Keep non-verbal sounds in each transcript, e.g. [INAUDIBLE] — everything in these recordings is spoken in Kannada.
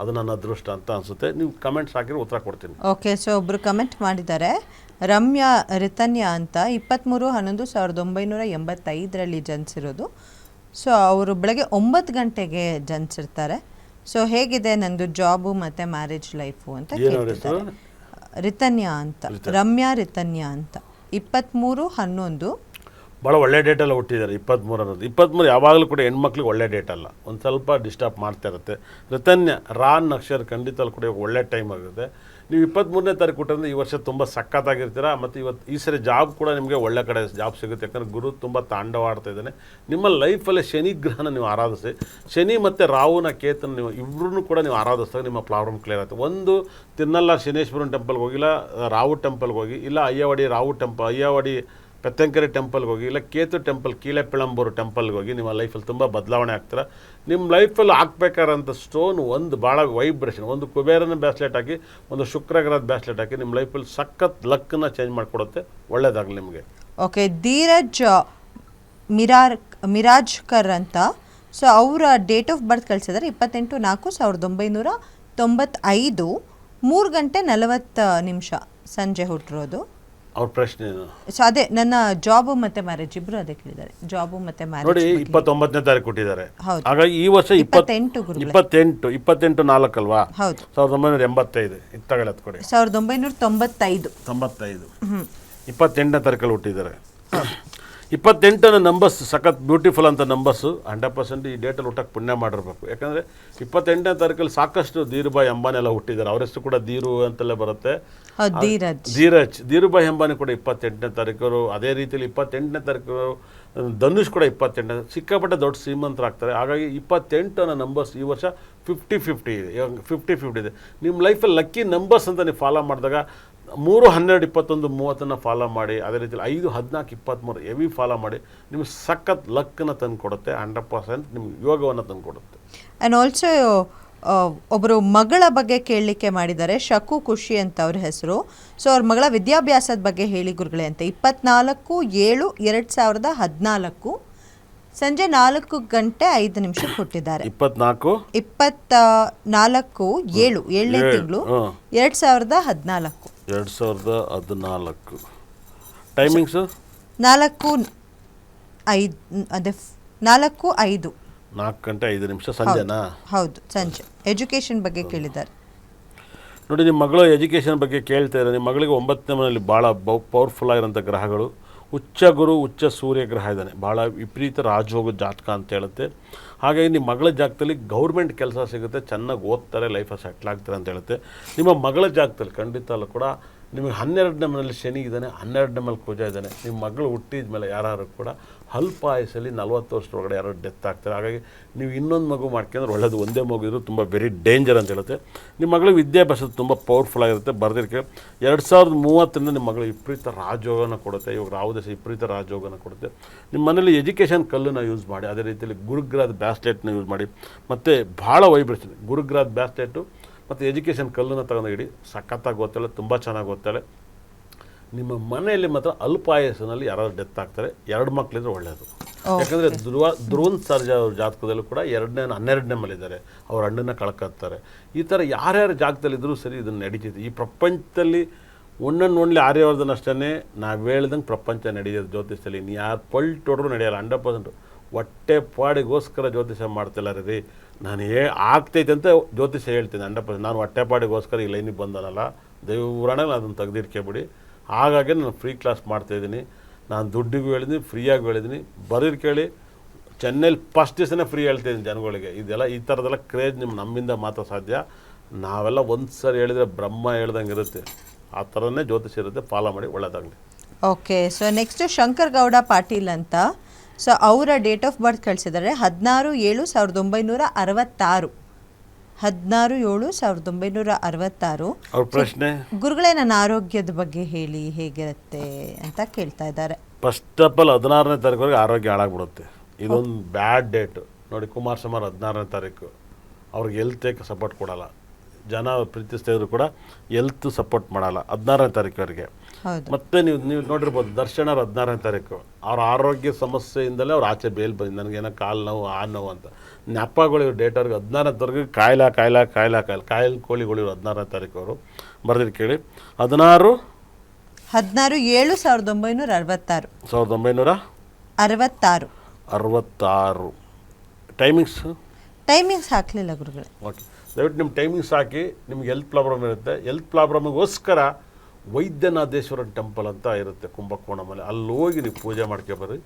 ಅದು ನನ್ನ ಅದೃಷ್ಟ ಅಂತ ಅನಿಸುತ್ತೆ. ನೀವು ಕಮೆಂಟ್ಸ್ ಹಾಕಿದ್ರೆ ಉತ್ತರ ಕೊಡ್ತೀನಿ. ಓಕೆ ಸೊ ಒಬ್ಬರು ಕಮೆಂಟ್ ಮಾಡಿದ್ದಾರೆ. ರಮ್ಯಾ ರಿತನ್ಯ ಅಂತ ಇಪ್ಪತ್ತ್ಮೂರು ಹನ್ನೊಂದು ಸಾವಿರದ ಒಂಬೈನೂರ ಎಂಬತ್ತೈದರಲ್ಲಿ ಜನಿಸಿರೋದು. ಸೊ ಅವರು ಬೆಳಗ್ಗೆ ಒಂಬತ್ತು ಗಂಟೆಗೆ ಜನಿಸಿರ್ತಾರೆ. ಸೊ ಹೇಗಿದೆ ನಂದು ಜಾಬು ಮತ್ತು ಮ್ಯಾರೇಜ್ ಲೈಫು ಅಂತ ಏನು ಅವ್ರ ಕೇಳ್ತಿದ್ದಾರೆ. ರಿತನ್ಯ ಅಂತ ರಮ್ಯಾ ರಿತನ್ಯ ಅಂತ. ಇಪ್ಪತ್ತ್ಮೂರು ಹನ್ನೊಂದು ಭಾಳ ಒಳ್ಳೆ ಡೇಟೆಲ್ಲ ಹುಟ್ಟಿದ್ದಾರೆ ಅನ್ನೋದು ಇಪ್ಪತ್ತ್ಮೂರು ಯಾವಾಗಲೂ ಕೂಡ ಹೆಣ್ಮಕ್ಳಿಗೆ ಒಳ್ಳೆ ಡೇಟ್ ಅಲ್ಲ. ಒಂದು ಸ್ವಲ್ಪ ಡಿಸ್ಟರ್ಬ್ ಮಾಡ್ತಾ ಇರುತ್ತೆ. ಋತನ್ಯ ರಾನ್, ಅಕ್ಷರ ಖಂಡಿತ ಕೂಡ ಒಳ್ಳೆ ಟೈಮ್ ಆಗುತ್ತೆ. ನೀವು ಇಪ್ಪತ್ತ್ಮೂರನೇ ತಾರೀಕು ಕೊಟ್ಟಂದ್ರೆ ಈ ವರ್ಷ ತುಂಬ ಸಖತ್ತಾಗಿರ್ತೀರ ಮತ್ತು ಇವತ್ತು ಈ ಸರಿ ಜಾಬ್ ಕೂಡ ನಿಮಗೆ ಒಳ್ಳೆ ಕಡೆ ಜಾಬ್ ಸಿಗುತ್ತೆ. ಯಾಕಂದರೆ ಗುರು ತುಂಬ ತಾಂಡವಾಡ್ತಾ ಇದ್ದಾನೆ. ನಿಮ್ಮ ಲೈಫಲ್ಲಿ ಶನಿ ಗ್ರಹನ ನೀವು ಆರಾಧಿಸಿ, ಶನಿ ಮತ್ತು ರಾಹುನ ಕೇತನ ನೀವು ಇಬ್ಬರೂ ಕೂಡ ನೀವು ಆರಾಧಿಸಿದಾಗ ನಿಮ್ಮ ಪ್ರಾಬ್ಲಮ್ ಕ್ಲಿಯರ್ ಆಗುತ್ತೆ. ಒಂದು, ತಿನ್ನಲ್ಲ ಶನೇಶ್ವರನ ಟೆಂಪಲ್ಗೆ ಹೋಗಿಲ್ಲ ರಾವು ಟೆಂಪಲ್ಗೆ ಹೋಗಿ, ಇಲ್ಲ ಅಯ್ಯವಾಡಿ ರಾವು ಟೆಂಪಲ್ ಅಯ್ಯವಾಡಿ ಪೆತ್ತಂಕೆರೆ ಟೆಂಪಲ್ಗೆ ಹೋಗಿ, ಇಲ್ಲ ಕೇತು ಟೆಂಪಲ್ ಕೀಳೆಪೆಳಂಬೂರು ಟೆಂಪಲ್ಗೆ ಹೋಗಿ, ನಿಮ್ಮ ಲೈಫಲ್ಲಿ ತುಂಬ ಬದಲಾವಣೆ ಆಗ್ತೀರ? ನಿಮ್ಮ ಲೈಫಲ್ಲಿ ಹಾಕ್ಬೇಕಾರಂಥ ಸ್ಟೋನ್ ಒಂದು ಭಾಳ ವೈಬ್ರೇಷನ್ ಒಂದು ಕುಬೇರನ ಬ್ಯಾಸ್ಲೆಟ್ ಹಾಕಿ, ಒಂದು ಶುಕ್ರಗ್ರಹದ ಬ್ಯಾಸ್ಲೆಟ್ ಹಾಕಿ ನಿಮ್ಮ ಲೈಫಲ್ಲಿ ಸಖತ್ ಲಕ್ಕನ್ನ ಚೇಂಜ್ ಮಾಡಿಕೊಡುತ್ತೆ. ಒಳ್ಳೇದಾಗಲಿ ನಿಮಗೆ. ಓಕೆ ಧೀರಜ್, ಮಿರಾರ್, ಮಿರಾಜ್ಕರ್ ಅಂತ. ಸೊ ಅವರ ಡೇಟ್ ಆಫ್ ಬರ್ತ್ ಕಳಿಸಿದ್ದಾರೆ ಇಪ್ಪತ್ತೆಂಟು ನಾಲ್ಕು ಸಾವಿರದ ಒಂಬೈನೂರ ತೊಂಬತ್ತೈದು. ಮೂರು ಗಂಟೆ ನಲವತ್ತು ನಿಮಿಷ ಸಂಜೆ ಹುಟ್ಟಿರೋದು. ಅವ್ರ ಪ್ರಶ್ನೆ ಏನು ಸೊ ಅದೇ ನನ್ನ ಜಾಬು ಮತ್ತೆ ಮ್ಯಾರೇಜ್ ಇಬ್ರು ಅದೇ ಕೇಳಿದ್ದಾರೆ. ಜಾಬು ಮತ್ತೆ ನೋಡಿ ಮ್ಯಾರೇಜ್ ಇಪ್ಪತ್ತೊಂಬತ್ತನೇ ತಾರೀಕು ಕೊಟ್ಟಿದ್ದಾರೆ. ಹೌದು. ಹಾಗಾಗಿ ಈ ವರ್ಷ ಇಪ್ಪತ್ ಇಪ್ಪತ್ತೆಂಟು ಗುರುಗಳೇ. ಇಪ್ಪತ್ತೆಂಟು ಇಪ್ಪತ್ತೆಂಟು ನಾಲ್ಕಲ್ವಾ? ಹೌದು. ಸಾವಿರದ ಒಂಬೈನೂರ ಎಂಬತ್ತೈದು. ಇತ್ತಗಲತ್ ಕೊಡಿ. ಸಾವಿರದ ಒಂಬೈನೂರ ತೊಂಬತ್ತೈದು. ತೊಂಬತ್ತೈದು. ಇಪ್ಪತ್ತೆಂಟನೇ ತಾರೀಕಲ್ಲಿ ಹುಟ್ಟಿದ್ದಾರೆ. ಇಪ್ಪತ್ತೆಂಟನೇ ನಂಬರ್ಸ್ ಸಖತ್ ಬ್ಯೂಟಿಫುಲ್ ಅಂತ ನಂಬರ್ಸು ಹಂಡ್ರೆಡ್ ಪರ್ಸೆಂಟ್ ಈ ಡೇಟಲ್ಲಿ ಹುಟ್ಟಕ್ಕೆ ಪುಣ್ಯ ಮಾಡಿರ್ಬೇಕು. ಯಾಕಂದರೆ ಇಪ್ಪತ್ತೆಂಟನೇ ತಾರೀಕಲ್ಲಿ ಸಾಕಷ್ಟು ಧೀರುಭಾಯಿ ಅಂಬಾನಿ ಎಲ್ಲ ಹುಟ್ಟಿದ್ದಾರೆ. ಅವರಷ್ಟು ಹೆಸರು ಕೂಡ ಧೀರು ಅಂತಲೇ ಬರುತ್ತೆ. ಧೀರಜ್. ಧೀರುಭಾಯಿ ಅಂಬಾನಿ ಕೂಡ ಇಪ್ಪತ್ತೆಂಟನೇ ತಾರೀಕು ಅದೇ ರೀತಿಯಲ್ಲಿ ಇಪ್ಪತ್ತೆಂಟನೇ ತಾರೀಕು ಧನುಷ್ ಕೂಡ ಇಪ್ಪತ್ತೆಂಟು ಸಿಕ್ಕಾಪಟ್ಟೆ ದೊಡ್ಡ ಶ್ರೀಮಂತರಾಗ್ತಾರೆ. ಹಾಗಾಗಿ ಇಪ್ಪತ್ತೆಂಟು ಅನ್ನೋ ನಂಬರ್ಸ್ ಈ ವರ್ಷ ಫಿಫ್ಟಿ ಫಿಫ್ಟಿ ಇದೆ. ಫಿಫ್ಟಿ ಫಿಫ್ಟಿ ಇದೆ. ನಿಮ್ಮ ಲೈಫಲ್ಲಿ ಲಕ್ಕಿ ನಂಬರ್ಸ್ ಅಂತ ನೀವು ಫಾಲೋ ಮಾಡಿದಾಗ ಮೂರು ಹನ್ನೆರಡು ಇಪ್ಪತ್ತೊಂದು ಮೂವತ್ತನ್ನು ಫಾಲೋ ಮಾಡಿ ಅದೇ ರೀತಿಯಲ್ಲಿ ಐದು ಹದಿನಾಲ್ಕು ಇಪ್ಪತ್ತ್ಮೂರು ಎವಿ ಫಾಲೋ ಮಾಡಿ ನಿಮಗೆ ಸಖತ್ ಲಕ್ಕನ್ನು ತಂದು ಕೊಡುತ್ತೆ ಹಂಡ್ರೆಡ್ ಪರ್ಸೆಂಟ್ ನಿಮ್ಗೆ ಯೋಗವನ್ನು ತಂದು ಕೊಡುತ್ತೆ ಆ್ಯಂಡ್ ಆಲ್ಸೋ ಒಬ್ಬರು ಮಗಳ ಬಗ್ಗೆ ಕೇಳಲಿಕ್ಕೆ ಮಾಡಿದ್ದಾರೆ ಶಕು ಖುಷಿ ಅಂತ ಅವ್ರ ಹೆಸರು. ಸೊ ಅವ್ರ ಮಗಳ ವಿದ್ಯಾಭ್ಯಾಸದ ಬಗ್ಗೆ ಹೇಳಿ ಗುರುಗಳೇ ಅಂತ ಇಪ್ಪತ್ನಾಲ್ಕು ಏಳು ಎರಡು ಸಾವಿರದ ಹದಿನಾಲ್ಕು ಸಂಜೆ ನಾಲ್ಕು ಗಂಟೆ ಐದು ನಿಮಿಷ ಕೊಟ್ಟಿದ್ದಾರೆ. ಇಪ್ಪತ್ನಾಲ್ಕು? ಇಪ್ಪತ್ತ ನಾಲ್ಕು ಏಳು ಏಳನೇ ಏಳು, ತಿಂಗಳು. ಎರಡು ಸಾವಿರದ ಹದಿನಾಲ್ಕು. ಎರಡು ಸಾವಿರದ ಹದಿನಾಲ್ಕು. ಟೈಮಿಂಗ್ಸು ನಾಲ್ಕು ಐದು ಅದೇ ನಾಲ್ಕು ಐದು. ನಾಲ್ಕು ಗಂಟೆ ಐದು ನಿಮಿಷ ಸಂಜೆನಾ? ಹೌದು ಸಂಜೆ. ಎಜುಕೇಷನ್ ಬಗ್ಗೆ ಕೇಳಿದ್ದಾರೆ. ನೋಡಿ ನಿಮ್ಮ ಮಗಳು ಎಜುಕೇಷನ್ ಬಗ್ಗೆ ಕೇಳ್ತಾ ಇದ್ದಾರೆ. ನಿಮ್ಮ ಮಗಳಿಗೆ ಒಂಬತ್ತನೇ ಮನೆಯಲ್ಲಿ ಭಾಳ ಬೌ ಪವರ್ಫುಲ್ ಆಗಿರೋಂಥ ಗ್ರಹಗಳು. ಉಚ್ಚ ಗುರು, ಉಚ್ಚ ಸೂರ್ಯ ಗ್ರಹ ಇದ್ದಾನೆ. ಭಾಳ ವಿಪರೀತ ರಾಜೋಗ ಜಾತಕ ಅಂತ ಹೇಳುತ್ತೆ. ಹಾಗಾಗಿ ನಿಮ್ಮ ಮಗಳ ಜಾಗದಲ್ಲಿ ಗೌರ್ಮೆಂಟ್ ಕೆಲಸ ಸಿಗುತ್ತೆ. ಚೆನ್ನಾಗಿ ಓದ್ತಾರೆ ಲೈಫಲ್ಲಿ ಸೆಟ್ಲ್ ಆಗ್ತಾರೆ ಅಂತ ಹೇಳುತ್ತೆ. ನಿಮ್ಮ ಮಗಳ ಜಾಗದಲ್ಲಿ ಖಂಡಿತ ಕೂಡ ನಿಮಗೆ ಹನ್ನೆರಡನೇ ಮನೆಯಲ್ಲಿ ಶನಿ ಇದ್ದಾನೆ, ಹನ್ನೆರಡನೇ ಮೇಲೆ ಕುಜ ಇದ್ದಾನೆ. ನಿಮ್ಮ ಮಗಳು ಹುಟ್ಟಿದ ಮೇಲೆ ಯಾರು ಕೂಡ ಅಲ್ಪ ನಲವತ್ತು ನಲ್ವತ್ತು ವರ್ಷದೊಳಗಡೆ ಯಾರು ಡೆತ್ ಆಗ್ತಾರೆ. ಹಾಗಾಗಿ ನೀವು ಇನ್ನೊಂದು ಮಗು ಮಾಡ್ಕೊಂಡ್ರೆ ಒಳ್ಳೇದು. ಒಂದೇ ಮಗು ಇದ್ರೂ ತುಂಬ ವೆರಿ ಡೇಂಜರ್ ಅಂತ ಹೇಳುತ್ತೆ. ನಿಮ್ಮ ಮಗಳಿಗೆ ವಿದ್ಯಾಭ್ಯಾಸ ತುಂಬ ಪವರ್ಫುಲ್ ಆಗಿರುತ್ತೆ. ಬರೆದಿರ್ಕೆ ಎರಡು ಸಾವಿರದ ಮೂವತ್ತರಿಂದ ನಿಮ್ಮ ಮಗಳು ವಿಪರೀತ ರಾಜಯೋಗನ ಕೊಡುತ್ತೆ. ಇವಾಗ ರಾಹುದೇಶ ವಿಪರೀತ ರಾಜಯೋಗನ ಕೊಡುತ್ತೆ. ನಿಮ್ಮ ಮನೇಲಿ ಎಜುಕೇಷನ್ ಕಲ್ಲನ್ನು ಯೂಸ್ ಮಾಡಿ, ಅದೇ ರೀತಿಯಲ್ಲಿ ಗುರುಗ್ರಾದ ಬ್ಯಾಸ್ಲೆಟ್ನ ಯೂಸ್ ಮಾಡಿ, ಮತ್ತು ಭಾಳ ವೈಬ್ರೇಷನ್ ಗುರುಗ್ರಾದ್ ಬ್ಯಾಸ್ಲೆಟು ಮತ್ತು ಎಜುಕೇಷನ್ ಕಲ್ಲನ್ನು ತಗೊಂಡು ಇಡಿ. ಸಖತ್ತಾಗಿ ಓದ್ತಾಳೆ ತುಂಬ ಚೆನ್ನಾಗಿ ಓದ್ತಾಳೆ ನಿಮ್ಮ ಮನೆಯಲ್ಲಿ ಮಾತ್ರ ಅಲ್ಪಾಯಸನಲ್ಲಿ ಯಾರು ಯಾರಾದ್ರು ಡೆತ್ ಆಗ್ತಾರೆ ಎರಡು ಮಕ್ಕಳಿದ್ರೆ ಒಳ್ಳೆಯದು ಯಾಕಂದರೆ ಧ್ರುವ ಧ್ರುವನ್ ಸರ್ಜ ಅವ್ರ ಜಾತಕದಲ್ಲೂ ಕೂಡ ಎರಡನೇ ಹನ್ನೆರಡನೇ ಮಲಿದ್ದಾರೆ. ಅವ್ರ ಅಣ್ಣನ ಕಳ್ಕತ್ತಾರೆ. ಈ ಥರ ಯಾರ್ಯಾರ ಜಾಗದಲ್ಲಿದ್ದರೂ ಸರಿ ಇದನ್ನು ನಡೀತಿದೆ. ಈ ಪ್ರಪಂಚದಲ್ಲಿ ಒಂದೊಂದು ಒನ್ಲಿ ಆರ್ಯವರ್ಧನ ಅಷ್ಟೇ ನಾವು ಹೇಳ್ದಂಗೆ ಪ್ರಪಂಚ ನಡೆಯೋದು ಜ್ಯೋತಿಷದಲ್ಲಿ. ನೀ ಯಾರು ಪಲ್ಟ್ ಹೊಡ್ರು ನಡೆಯಲ್ಲ ಹಂಡ್ರೆಡ್ ಪರ್ಸೆಂಟ್ ಹೊಟ್ಟೆ ಪಾಡಿಗೋಸ್ಕರ ಜ್ಯೋತಿಷ್ಯ ಮಾಡ್ತಿಲ್ಲ ರೀ. ನಾನು ಏ ಆಗ್ತೈತೆ ಅಂತ ಜ್ಯೋತಿಷ್ಯ ಹೇಳ್ತೀನಿ, ಹಂಡ್ರೆಡ್ ಪರ್ಸೆಂಟ್. ನಾನು ಹೊಟ್ಟೆಪಾಡಿಗೋಸ್ಕರ ಈ ಲೈನಿಗೆ ಬಂದನಲ್ಲ. ದೇವ್ರಾಣ ಅದನ್ನು ತೆಗೆದಿಟ್ಕೊಬಿಡಿ. ಹಾಗಾಗಿ ನಾನು ಫ್ರೀ ಕ್ಲಾಸ್ ಮಾಡ್ತಾಯಿದ್ದೀನಿ ನಾನು ದುಡ್ಡಿಗೂ ಹೇಳಿದ್ದೀನಿ, ಫ್ರೀಯಾಗಿ ಹೇಳಿದ್ದೀನಿ. ಬರೀರ್ ಕೇಳಿ, ಚೆನ್ನೈಲಿ ಫಸ್ಟ್ ದಿವಸನೇ ಫ್ರೀ ಹೇಳ್ತಿದ್ದೀನಿ ಜನಗಳಿಗೆ. ಇದೆಲ್ಲ ಈ ಥರದೆಲ್ಲ ಕ್ರೇಜ್ ನಿಮ್ಮ ನಮ್ಮಿಂದ ಮಾತ್ರ ಸಾಧ್ಯ. ನಾವೆಲ್ಲ ಒಂದು ಸರಿ ಹೇಳಿದರೆ ಬ್ರಹ್ಮ ಹೇಳ್ದಂಗೆ ಇರುತ್ತೆ. ಆ ಥರನೇ ಜ್ಯೋತಿಷ ಇರುತ್ತೆ. ಫಾಲೋ ಮಾಡಿ ಒಳ್ಳೆಯದಾಗಲಿ okay so next Shankar Gowda Patil ಅಂತ. ಸೊ ಅವರ ಡೇಟ್ ಆಫ್ ಬರ್ತ್ ಕಳಿಸಿದ್ದಾರೆ. ಹದಿನಾರು ಏಳು ಸಾವಿರದ ಒಂಬೈನೂರ ಅರವತ್ತಾರು. ಹದಿನಾರು ಏಳು ಸಾವಿರದ ಒಂಬೈನೂರ ಅರವತ್ತಾರು. ಅವ್ರ ಪ್ರಶ್ನೆ? ಗುರುಗಳೇ ನನ್ನ ಆರೋಗ್ಯದ ಬಗ್ಗೆ ಹೇಳಿ ಹೇಗಿರುತ್ತೆ ಅಂತ ಕೇಳ್ತಾ ಇದ್ದಾರೆ. ಫಸ್ಟ್ ಆಫ್ ಆಲ್ ಹದಿನಾರನೇ ತಾರೀಕುವರೆಗೆ ಆರೋಗ್ಯ ಹಾಳಾಗ್ಬಿಡುತ್ತೆ. ಇದೊಂದು ಬ್ಯಾಡ್ ಡೇಟ್ ನೋಡಿ ಕುಮಾರಸ್ವಾಮಿ ಹದಿನಾರನೇ ತಾರೀಕು. ಅವ್ರಿಗೆ ಹೆಲ್ತ್ ಸಪೋರ್ಟ್ ಕೊಡಲ್ಲ. ಜನ ಪ್ರೀತಿಸ್ತಾ ಇದ್ರು ಕೂಡ ಎಲ್ತ್ ಸಪೋರ್ಟ್ ಮಾಡಲ್ಲ. ಹದಿನಾರನೇ ತಾರೀಕುವರೆಗೆ ಮತ್ತೆ ನೀವು ನೀವು ನೋಡಿರ್ಬೋದು ದರ್ಶನ ಅವ್ರ ಹದಿನಾರನೇ ತಾರೀಕು. ಅವ್ರ ಆರೋಗ್ಯ ಸಮಸ್ಯೆಯಿಂದಲೇ ಅವ್ರು ಆಚೆ ಬೇಲ್ ಬಂದಿದ್ದು ನನಗೇನೋ ಕಾಲು ನೋವು ಆ ನೋವು ಅಂತ. ನೆಪಗಳು ಇವ್ರು ಡೇಟ್ ಅವ್ರಿಗೆ ಹದಿನಾರನೇ ತಾರೀಕು ಕಾಯಿಲ ಕಾಯಿಲ ಕಾಯಿಲ ಕಾಯಿಲ್ ಕಾಯಿಲ್ ಕೋಳಿಗಳು ಇವ್ರು ಹದಿನಾರನೇ ತಾರೀಕು ಅವರು. ಬರ್ದಿದ್ದು ಕೇಳಿ. ಹದಿನಾರು? ಹದಿನಾರು ಏಳು ಸಾವಿರದ ಒಂಬೈನೂರ ಅರವತ್ತಾರು. ಸಾವಿರದ ಒಂಬೈನೂರ ಅರವತ್ತಾರು. ಅರವತ್ತಾರು. ಟೈಮಿಂಗ್ಸ್ ಟೈಮಿಂಗ್ಸ್ ಹಾಕಲಿಲ್ಲ ಗುರುಗಳೇ. ಓಕೆ ದಯವಿಟ್ಟು ನಿಮ್ಮ ಟೈಮಿಂಗ್ಸ್ ಹಾಕಿ ನಿಮ್ಗೆ ಹೆಲ್ತ್ ಪ್ರಾಬ್ಲಮ್ ಇರುತ್ತೆ. ಹೆಲ್ತ್ ಪ್ರಾಬ್ಲಮ್ಗೋಸ್ಕರ ವೈದ್ಯನಾಥೇಶ್ವರ ಟೆಂಪಲ್ ಅಂತ ಇರುತ್ತೆ ಕುಂಭಕೋಣಮಲ್ಲಿ ಅಲ್ಲಿ ಹೋಗಿ ನೀವು ಪೂಜೆ ಮಾಡ್ಕೊಬರ್ರಿ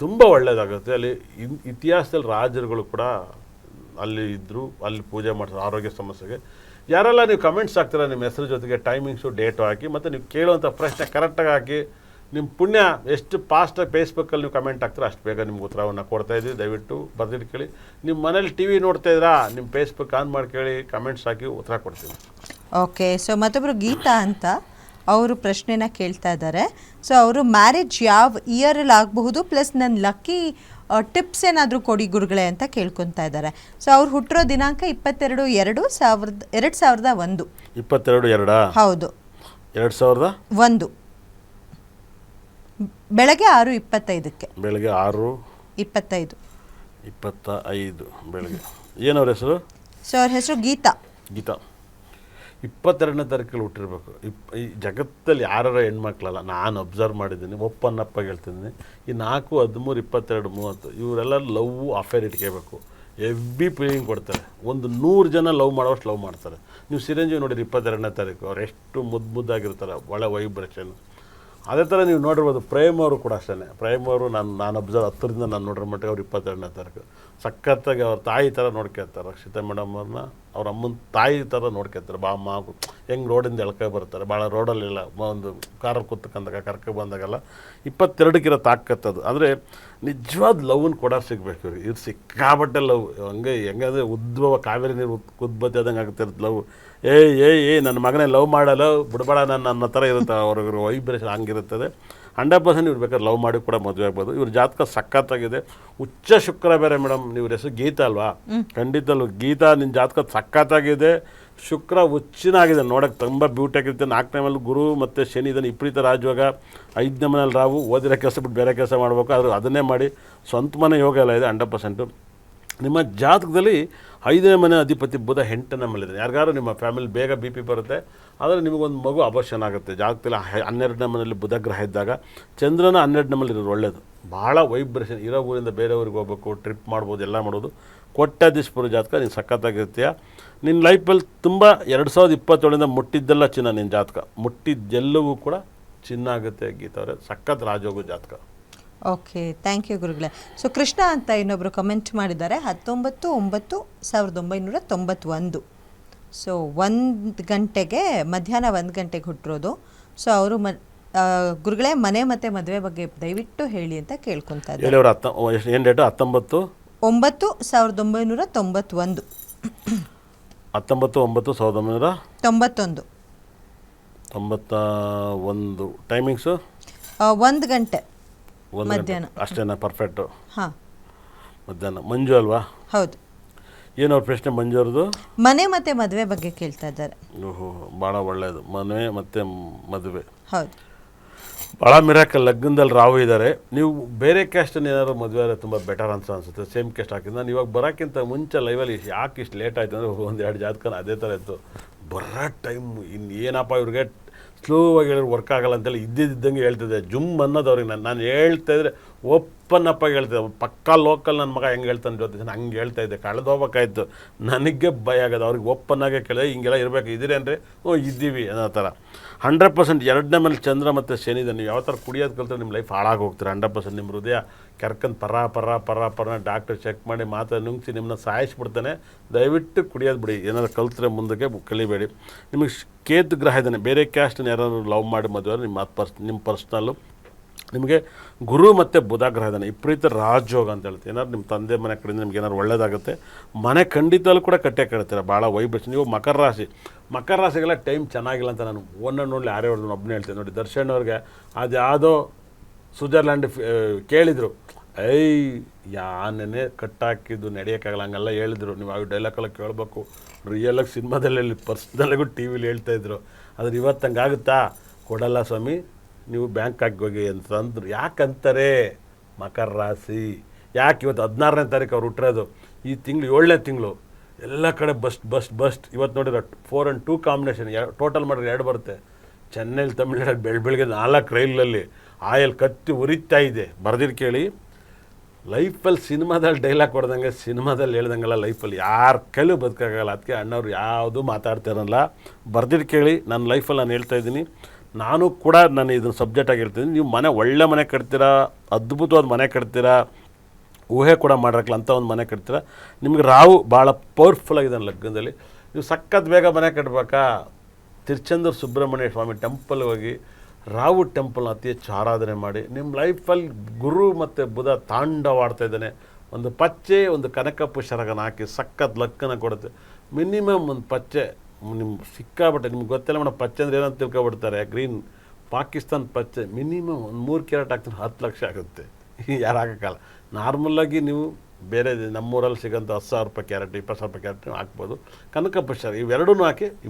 ತುಂಬ ಒಳ್ಳೆಯದಾಗುತ್ತೆ ಅಲ್ಲಿ ಇತಿಹಾಸದಲ್ಲಿ ರಾಜರುಗಳು ಕೂಡ ಅಲ್ಲಿ ಇದ್ದರು ಅಲ್ಲಿ ಪೂಜೆ ಮಾಡ್ತಾರೆ ಆರೋಗ್ಯ ಸಮಸ್ಯೆಗೆ. ಯಾರೆಲ್ಲ ನೀವು ಕಮೆಂಟ್ಸ್ ಹಾಕ್ತೀರಾ, ನಿಮ್ಮ ಹೆಸರು ಜೊತೆಗೆ ಟೈಮಿಂಗ್ಸು ಡೇಟು ಹಾಕಿ, ಮತ್ತು ನೀವು ಕೇಳುವಂಥ ಪ್ರಶ್ನೆ ಕರೆಕ್ಟಾಗಿ ಹಾಕಿ ನಿಮ್ಮ ಪುಣ್ಯ ಎಷ್ಟು ಫಾಸ್ಟಾಗಿ ಫೇಸ್ಬುಕ್ಕಲ್ಲಿ ನೀವು ಕಮೆಂಟ್ ಹಾಕ್ತೀರಾ ಅಷ್ಟು ಬೇಗ ನಿಮ್ಗೆ ಉತ್ತರವನ್ನು ಕೊಡ್ತಾ ಇದ್ದೀವಿ ದಯವಿಟ್ಟು ಬರ್ದಿಟ್ಟು ಕೇಳಿ. ನಿಮ್ಮ ಮನೇಲಿ ಟಿ ವಿ ನೋಡ್ತಾ ಇದ್ದೀರಾ? ನಿಮ್ಮ ಫೇಸ್ಬುಕ್ ಆನ್ ಮಾಡಿ ಕೇಳಿ ಕಮೆಂಟ್ಸ್ ಹಾಕಿ ಉತ್ತರ ಕೊಡ್ತೀವಿ ಓಕೆ ಸೊ ಮತ್ತೊಬ್ಬರು ಗೀತಾ ಅಂತ ಅವರು ಪ್ರಶ್ನೆನ ಕೇಳ್ತಾ ಇದ್ದಾರೆ. ಸೊ ಅವರು ಮ್ಯಾರೇಜ್ ಯಾವ ಇಯರಲ್ಲಿ ಆಗಬಹುದು ಪ್ಲಸ್ ನನ್ನ ಲಕ್ಕಿ ಟಿಪ್ಸ್ ಏನಾದರೂ ಕೊಡಿ ಗುರುಗಳೇ ಅಂತ ಕೇಳ್ಕೊತಾ ಇದ್ದಾರೆ. ಸೊ ಅವ್ರು ಹುಟ್ಟಿರೋ ದಿನಾಂಕ ಇಪ್ಪತ್ತೆರಡು ಎರಡು ಸಾವಿರದ ಎರಡು ಸಾವಿರದ ಒಂದು. ಇಪ್ಪತ್ತೆರಡು ಎರಡಾ? ಹೌದು. ಎರಡು ಸಾವಿರದ? ಒಂದು. ಬೆಳಗ್ಗೆ ಆರು ಇಪ್ಪತ್ತೈದಕ್ಕೆ. ಬೆಳಗ್ಗೆ ಆರು ಇಪ್ಪತ್ತೈದು. ಇಪ್ಪತ್ತ ಐದು ಬೆಳಗ್ಗೆ ಏನವ್ರ ಹೆಸರು? ಸೊ ಅವ್ರ ಹೆಸರು ಗೀತಾ. ಗೀತಾ. ಇಪ್ಪತ್ತೆರಡನೇ ತಾರೀಕಲ್ಲಿ ಹುಟ್ಟಿರ್ಬೇಕು. ಇಪ್ ಈ ಜಗತ್ತಲ್ಲಿ ಯಾರ ಹೆಣ್ಮಕ್ಳಲ್ಲ ನಾನು ಅಬ್ಸರ್ವ್ ಮಾಡಿದ್ದೀನಿ ಒಪ್ಪನ್ನಪ್ಪ ಹೇಳ್ತಿದ್ದೀನಿ. ಈ ನಾಲ್ಕು ಹದಿಮೂರು ಇಪ್ಪತ್ತೆರಡು ಮೂವತ್ತು ಇವರೆಲ್ಲ ಲವ್ ಅಫೇರ್ ಇಟ್ಕೋಬೇಕು. ಎವ್ರಿ ಫೀಲಿಂಗ್ ಕೊಡ್ತಾರೆ. ಒಂದು ನೂರು ಜನ ಲವ್ ಮಾಡೋಷ್ಟು ಲವ್ ಮಾಡ್ತಾರೆ. ನೀವು ಸಿರಂಜೀವಿ ನೋಡಿರಿ ಇಪ್ಪತ್ತೆರಡನೇ ತಾರೀಕು ಅವ್ರು ಎಷ್ಟು ಮುದ್ದು ಮುದ್ದಾಗಿರ್ತಾರೆ ಒಳ್ಳೆ ವೈಬ್ರೇಷನ್ ಅದೇ ಥರ ನೀವು ನೋಡಿರ್ಬೋದು, ಪ್ರೇಮ್ ಅವರು ಕೂಡ ಅಷ್ಟೇ ಪ್ರೇಮ್ ಅವರು ನಾನು ನಾನು ಅಬ್ಸರ್ವ್ ಹತ್ತರಿಂದ ನಾನು ನೋಡಿರೋ ಮಟ್ಟಿಗೆ ಅವ್ರು ಇಪ್ಪತ್ತೆರಡನೇ ತಾರೀಕು. ಸಖತ್ತಾಗಿ ಅವ್ರ ತಾಯಿ ಥರ ನೋಡ್ಕೊಳ್ತಾರೆ ರಕ್ಷಿತಾ ಮೇಡಮ್ ಅವ್ರನ್ನ ಅವ್ರ ಅಮ್ಮನ ತಾಯಿ ಥರ ನೋಡ್ಕೊಳ್ತಾರೆ ಬಾ ಅಮ್ಮ ಹೆಂಗೆ ರೋಡಿಂದ ಎಳ್ಕೊ ಬರ್ತಾರೆ. ಭಾಳ ರೋಡಲ್ಲಿಲ್ಲ. ಒಂದು ಕಾರಲ್ಲಿ ಕೂತ್ಕೊಂಡಾಗ ಕರ್ಕೊ ಬಂದಾಗೆಲ್ಲ ಇಪ್ಪತ್ತೆರಡಕ್ಕಿರೋ ತಾಕತ್ತದು ಅಂದರೆ ನಿಜವಾದ ಲವ್ನ ಕೂಡ ಸಿಗ್ಬೇಕು ಇವ್ರಿಗೆ. ಇವ್ರು ಸಿಕ್ಕಾಬಟ್ಟೆ ಲವ್. ಹಂಗೆ, ಹೆಂಗಂದ್ರೆ ಉದ್ಭವ, ಕಾವೇರಿ ನೀರು ಕುದ್ಬತ್ತೆ ಆದಂಗೆ ಆಗ್ತಿರುತ್ತೆ ಲವ್. ಏಯ್ ಏಯ್ ಏಯ್ ನನ್ನ ಮಗನೇ ಲವ್ ಮಾಡಲ್ಲ ಬಿಡಬೇಡ ನನ್ನ ನನ್ನ ಥರ ಇರುತ್ತೆ ಅವ್ರಿಗೆ ವೈಬ್ರೇಷನ್ ಹಂಗಿರುತ್ತದೆ. ಹಂಡ್ರೆಡ್ ಪರ್ಸೆಂಟ್ ಇವ್ರು ಬೇಕಾದ್ರೆ ಲವ್ ಮಾಡಿ ಕೂಡ ಮದುವೆ ಆಗ್ಬೋದು. ಇವ್ರ ಜಾತಕ ಸಖತ್ತಾಗಿದೆ. ಉಚ್ಚ ಶುಕ್ರ ಬೇರೆ ಮೇಡಮ್ ನೀವು ಹೆಸರು ಗೀತಾ ಅಲ್ವಾ? ಖಂಡಿತಲ್ಲೂ ಗೀತಾ ನಿನ್ನ ಜಾತಕ ಸಖತ್ತಾಗಿದೆ. ಶುಕ್ರ ಆಗಿದೆ ನೋಡೋಕೆ ತುಂಬ ಬ್ಯೂಟಿ ಆಗಿರುತ್ತೆ. ನಾಲ್ಕನೇ ಮೇಲೆ ಗುರು ಮತ್ತು ಶನಿ ಇದನ್ನು ಇಪ್ರೀತ ರಾಜವಾಗ ಐದನೇ ಮನೇಲಿ ರಾವು ಓದಿರೋ ಕೆಲಸ ಬಿಟ್ಟು ಬೇರೆ ಕೆಲಸ ಮಾಡಬೇಕು. ಆದರೂ ಅದನ್ನೇ ಮಾಡಿ ಸ್ವಂತ ಮನೆ ಯೋಗ ಎಲ್ಲ ಇದೆ ಹಂಡ್ರೆಡ್ ಪರ್ಸೆಂಟು ನಿಮ್ಮ ಜಾತಕದಲ್ಲಿ ಐದನೇ ಮನೆ ಅಧಿಪತಿ ಬುಧ ಎಂಟನೇ ಇದೆ ಯಾರಿಗಾರು ನಿಮ್ಮ ಫ್ಯಾಮಿಲಿ ಬೇಗ ಬಿ ಪಿ ಬರುತ್ತೆ. ಆದರೆ ನಿಮಗೊಂದು ಮಗು ಅಬರ್ಷನ್ ಆಗುತ್ತೆ. ಜಾತಕದಲ್ಲಿ ಹನ್ನೆರಡನೇ ಮನೆಯಲ್ಲಿ ಬುಧ ಗ್ರಹ ಇದ್ದಾಗ ಚಂದ್ರನ ಹನ್ನೆರಡನೇ ಮನೇಲಿ ಇರೋದು ಒಳ್ಳೆಯದು ಭಾಳ ವೈಬ್ರೇಷನ್ ಇರೋ ಊರಿಂದ ಬೇರೆ ಊರಿಗೆ ಹೋಗ್ಬೇಕು, ಟ್ರಿಪ್ ಮಾಡ್ಬೋದು, ಎಲ್ಲ ಮಾಡ್ಬೋದು ಕೊಟ್ಟಾದೀಶ್ಪುರ ಜಾತಕ, ನೀನು ಸಖತ್ತಾಗಿರ್ತೀಯ? ನಿನ್ನ ಲೈಫಲ್ಲಿ ತುಂಬ ಎರಡು ಸಾವಿರದ ಇಪ್ಪತ್ತೇಳರಿಂದ ಮುಟ್ಟಿದ್ದೆಲ್ಲ ಚಿನ್ನ ನಿನ್ನ ಜಾತಕ. ಮುಟ್ಟಿದ್ದೆಲ್ಲವೂ ಕೂಡ ಚಿನ್ನ ಆಗುತ್ತೆ ಗೀತವ್ರೆ ಸಖತ್ ರಾಜೋಗು ಜಾತಕ. ಓಕೆ ಥ್ಯಾಂಕ್ ಯು ಗುರುಗಳೇ. ಸೊ ಕೃಷ್ಣ ಅಂತ ಇನ್ನೊಬ್ಬರು ಕಮೆಂಟ್ ಮಾಡಿದ್ದಾರೆ. ಹತ್ತೊಂಬತ್ತು ಒಂಬತ್ತು ಸಾವಿರದ ಒಂಬೈನೂರ ತೊಂಬತ್ತೊಂದು. ಸೊ ಒಂದು ಗಂಟೆಗೆ ಮಧ್ಯಾಹ್ನ ಒಂದು ಗಂಟೆಗೆ ಹುಟ್ಟಿರೋದು. ಸೊ ಅವರು ಮ ಗುರುಗಳೇ ಮನೆ ಮತ್ತು ಮದುವೆ ಬಗ್ಗೆ ದಯವಿಟ್ಟು ಹೇಳಿ ಅಂತ ಕೇಳ್ಕೊತಾ ಇದ್ದಾರೆ. ಹೇಳಿ ಅವ್ರು ಹತ್ತ ಏನು ಡೇಟು ಹತ್ತೊಂಬತ್ತು? ಒಂಬತ್ತು ಸಾವಿರದ ಒಂಬೈನೂರ ತೊಂಬತ್ತೊಂದು. ಹತ್ತೊಂಬತ್ತು ಒಂಬತ್ತು ಸಾವಿರದ ಒಂಬೈನೂರ ತೊಂಬತ್ತೊಂದು. ತೊಂಬತ್ತ ಒಂದು ಟೈಮಿಂಗ್ಸು ಒಂದು ಗಂಟೆ. ಒಂದು ಮಧ್ಯಾಹ್ನ. ಅಷ್ಟೇನಾ ಪರ್ಫೆಕ್ಟು ಹಾಂ. ಮಧ್ಯಾಹ್ನ. ಮಂಜು ಅಲ್ವಾ? ಹೌದು. ಏನು ಅವ್ರ ಪ್ರಶ್ನೆ ಮಂಜು ಅವ್ರದ್ದು? ಮನೆ ಮತ್ತೆ ಮದುವೆ ಬಗ್ಗೆ ಕೇಳ್ತಾ ಇದ್ದಾರೆ. ಓಹೋ ಭಾಳ ಒಳ್ಳೆಯದು ಮನೆ ಮತ್ತೆ ಮದುವೆ. ಹೌದು. ಭಾಳ ಮಿರಾಕಲ್ ಲಗ್ನದಲ್ಲಿ ರಾವು ಇದ್ದಾರೆ. ನೀವು ಬೇರೆ ಕ್ಯಾಸ್ಟನ್ನು ಏನಾದ್ರು ಮದುವೆ ಆದರೆ ತುಂಬ ಬೆಟರ್ ಅಂತ ಅನ್ಸುತ್ತೆ. ಸೇಮ್ ಕ್ಯಾಸ್ಟ್ ಹಾಕಿದ್ರೆ. ನಾನು ಇವಾಗ ಬರೋಕ್ಕಿಂತ ಮುಂಚೆ ಲೈವಲ್ಲಿ ಯಾಕೆ ಇಷ್ಟು ಲೇಟ್ ಆಯ್ತು ಅಂದರೆ ಒಂದು ಎರಡು ಜಾತಕನ ಅದೇ ಥರ ಇತ್ತು. ಬರೋ ಟೈಮ್ ಇನ್ನು ಏನಪ್ಪ ಇವ್ರಿಗೆ ಸ್ಲೋ ಆಗಿ ಹೇಳಿದ್ರೆ ವರ್ಕ್ ಆಗಲ್ಲ ಅಂತೇಳಿ ಇದ್ದಿದ್ದಂಗೆ ಹೇಳ್ತಿದ್ದೆ. ಜುಮ್ ಅನ್ನೋದು ಅವ್ರಿಗೆ ನಾನು ನಾನು ಹೇಳ್ತಾ ಇದ್ರೆ ಓಪನ್ ಅಪ್ಪಾಗಿ ಹೇಳ್ತಿದ್ದೆ ಪಕ್ಕಾ ಲೋಕಲ್ ನನ್ನ ಮಗ ಹೆಂಗೆ ಹೇಳ್ತಾನೆ ಜೊತೆ ಹಂಗೆ ಹೇಳ್ತಾ ಇದ್ದೆ. ಕಳೆದೋಗ್ಬೇಕಾಯ್ತು ನನಗೆ ಭಯ ಆಗೋದು, ಅವ್ರಿಗೆ ಆಗೇ ಕೇಳಿದೆ, ಹಿಂಗೆಲ್ಲ ಇರಬೇಕು. ಇದ್ದೀರೇನ್ರಿ ಓ ಇದ್ದೀವಿ ಅನ್ನೋ ಥರ. ಹಂಡ್ರೆಡ್ ಪರ್ಸೆಂಟ್ ಎರಡನೇ ಮೇಲೆ ಚಂದ್ರ ಮತ್ತು ಶನಿ ಇದೆ ನೀವು ಯಾವ ಥರ ಕುಡಿಯೋದು ಕಲ್ತ್ರೆ ನಿಮ್ಮ ಲೈಫ್ ಹಾಳಾಗಿ ಹೋಗ್ತೀರ. ಹಂಡ್ರೆಡ್ ಪರ್ಸೆಂಟ್ ನಿಮ್ಮ ಹೃದಯ ಕೆರ್ಕೊಂಡು ಪರ ಪರ ಪರ ಪರ ಡಾಕ್ಟರ್ ಚೆಕ್ ಮಾಡಿ ಮಾತ್ರ ನುಂಗ್ಸಿ ನಿಮ್ಮನ್ನ ಸಾಯಿಸ್ಬಿಡ್ತಾನೆ. ದಯವಿಟ್ಟು ಕುಡಿಯೋದು ಬಿಡಿ. ಏನಾದ್ರು ಕಲ್ತ್ರೆ ಮುಂದಕ್ಕೆ ಕಲಿಬೇಡಿ. ನಿಮಗೆ ಕೇತು ಗ್ರಹ ಇದ್ದಾನೆ. ಬೇರೆ ಕ್ಯಾಸ್ಟನ್ನ ಯಾರಾದ್ರು ಲವ್ ಮಾಡಿ ಮದುವೆ ನಿಮ್ಮ ಪರ್ಸ್ ನಿಮ್ಮ ಪರ್ಸ್ನಲ್ಲು ನಿಮಗೆ ಗುರು ಮತ್ತು ಬುಧ ಗ್ರಹದನ ವಿಪರೀತ ರಾಜಯೋಗ ಅಂತ ಹೇಳ್ತೀವಿ ಏನಾದ್ರು ನಿಮ್ಮ ತಂದೆ ಮನೆ ಕಡೆಯಿಂದ ನಿಮ್ಗೆ ಏನಾದ್ರು ಒಳ್ಳೇದಾಗುತ್ತೆ, ಮನೆ ಖಂಡಿತಲ್ಲೂ ಕೂಡ ಕಟ್ಟೆ ಕಟ್ತೀರ? ಭಾಳ ವೈಬ್ರೇಷನ್ ನೀವು ಮಕರ ರಾಶಿ, ಮಕರ ರಾಶಿಗೆಲ್ಲ ಟೈಮ್ ಚೆನ್ನಾಗಿಲ್ಲ ಅಂತ ನಾನು ಒನ್ನ ನೋಡಲಿ ಯಾರೇ ಹೊಡೆದು ಒಬ್ಬನೇ ಹೇಳ್ತೀನಿ ನೋಡಿ. ದರ್ಶನ್ ಅವ್ರಿಗೆ ಅದು ಯಾವುದೋ ಸ್ವಿಟ್ಜರ್ಲ್ಯಾಂಡ್ ಕೇಳಿದರು. ಐ ಯಾನೇ ಕಟ್ಟಾಕಿದ್ದು ನಡೆಯೋಕ್ಕಾಗಲ್ಲ ಹಂಗೆಲ್ಲ ಹೇಳಿದ್ರು. ನೀವು ಆ ಡೈಲಾಗೆಲ್ಲ ಕೇಳಬೇಕು. ರಿಯಲಾಗಿ ಸಿನಿಮಾದಲ್ಲಿ ಪರ್ಸ್ನಲ್ಲಾಗೂ ಟಿ ವಿಲಿ ಹೇಳ್ತಾಯಿದ್ರು ಆದ್ರೆ ಇವತ್ತು ಹಂಗಾಗುತ್ತಾ? ಕೊಡಲ್ಲ ಸ್ವಾಮಿ. ನೀವು ಬ್ಯಾಂಕ್ ಹಾಕಿ ಹೋಗಿ ಅಂತಂದ್ರು, ಯಾಕಂತಾರೆ? ಮಕರ ರಾಶಿ. ಯಾಕೆ ಇವತ್ತು ಹದಿನಾರನೇ ತಾರೀಕು ಅವ್ರು ಹುಟ್ಟಿರೋದು ಈ ತಿಂಗಳು ಏಳನೇ ತಿಂಗಳು. ಎಲ್ಲ ಕಡೆ ಬಸ್ಟ್ ಬಸ್ಟ್ ಬಸ್ಟ್ ಇವತ್ತು ನೋಡಿದ್ರೆ four and two combination total ಮಾಡಿದ್ರೆ ಎರಡು ಬರುತ್ತೆ. ಚೆನ್ನೈಲಿ, ತಮಿಳ್ನಾಡಲ್ಲಿ ಬೆಳ್ ಬೆಳಗ್ಗೆ ನಾಲ್ಕು ರೈಲಲ್ಲಿ ಆಯಲ್ ಕತ್ತಿ ಉರಿತಾ ಇದೆ. ಬರೆದಿರ್ ಕೇಳಿ. ಲೈಫಲ್ಲಿ ಸಿನಿಮಾದಲ್ಲಿ ಡೈಲಾಗ್ ಕೊಡ್ದಂಗೆ ಸಿನಿಮಾದಲ್ಲಿ ಹೇಳ್ದಂಗೆಲ್ಲ ಲೈಫಲ್ಲಿ ಯಾರ ಕೈಲೂ ಬದುಕಾಗಲ್ಲ ಅದಕ್ಕೆ ಅಣ್ಣವ್ರು ಯಾವುದೂ ಮಾತಾಡ್ತಿರಲ್ಲ ಬರೆದಿರ್ ಕೇಳಿ, ನನ್ನ ಲೈಫಲ್ಲಿ ನಾನು ಹೇಳ್ತಾ ಇದ್ದೀನಿ. ನಾನು ಕೂಡ ನಾನು ಇದನ್ನು ಸಬ್ಜೆಕ್ಟಾಗಿ ಹೇಳ್ತೀನಿ ನೀವು ಮನೆ, ಒಳ್ಳೆ ಮನೆ ಕಟ್ತೀರಾ, ಅದ್ಭುತವಾದ ಮನೆ ಕಟ್ತೀರಾ, ಊಹೆ ಕೂಡ ಮಾಡಿರಕ್ಲ ಅಂತ ಒಂದು ಮನೆ ಕಟ್ತೀರಾ, ನಿಮ್ಗೆ ರಾವು ಭಾಳ ಪವರ್ಫುಲ್ ಆಗಿದೆ ಲಗ್ನದಲ್ಲಿ. ನೀವು ಸಖತ್ ಬೇಗ ಮನೆ ಕಟ್ಬೇಕಾ? ತಿರುಚಂದ್ರ ಸುಬ್ರಹ್ಮಣ್ಯ ಸ್ವಾಮಿ ಟೆಂಪಲ್ ಹೋಗಿ ರಾವು ಟೆಂಪಲ್ನ ಅತಿ ಹೆಚ್ಚು ಆರಾಧನೆ ಮಾಡಿ ನಿಮ್ಮ ಲೈಫಲ್ಲಿ ಗುರು ಮತ್ತು ಬುಧ ತಾಂಡವಾಡ್ತಾ ಇದ್ದಾನೆ. ಒಂದು ಪಚ್ಚೆ, ಒಂದು ಕನಕ ಶರಗನ ಹಾಕಿ ಸಖತ್ ಲಕ್ಕನ ಕೊಡುತ್ತೆ. ಮಿನಿಮಮ್ ಒಂದು ಪಚ್ಚೆ. ನಿಮ್ಮ ಸಿಕ್ಕಾಬಿಟ್ಟೆ ನಿಮ್ಗೆ ಗೊತ್ತಿಲ್ಲ ಮೇಡಮ್, ಪಚ್ಚೆ ಅಂದ್ರೆ ಏನಂತ ತಿಳ್ಕೊಬಿಡ್ತಾರೆ. ಗ್ರೀನ್ ಪಾಕಿಸ್ತಾನ್ ಪಚ್ಚೆ ಮಿನಿಮಮ್ ಒಂದು ಮೂರು ಕ್ಯಾರೆಟ್ ಹಾಕ್ತೀನಿ ಹತ್ತು ಲಕ್ಷ ಆಗುತ್ತೆ. [LAUGHS] ಯಾರು ಹಾಕೋಕ್ಕಲ್ಲ. ನಾರ್ಮಲಾಗಿ ನೀವು ಬೇರೆ ನಮ್ಮೂರಲ್ಲಿ ಸಿಗೋಂಥ ಹತ್ತು ಸಾವಿರ ರೂಪಾಯಿ ಕ್ಯಾರೆಟ್, ಇಪ್ಪತ್ತು ಸಾವಿರ ರೂಪಾಯಿ ಕ್ಯಾರೆಟ್ ಹಾಕ್ಬೋದು. ಕನಕ ಪುಷರ್ ಇವೆರಡೂ ಹಾಕಿ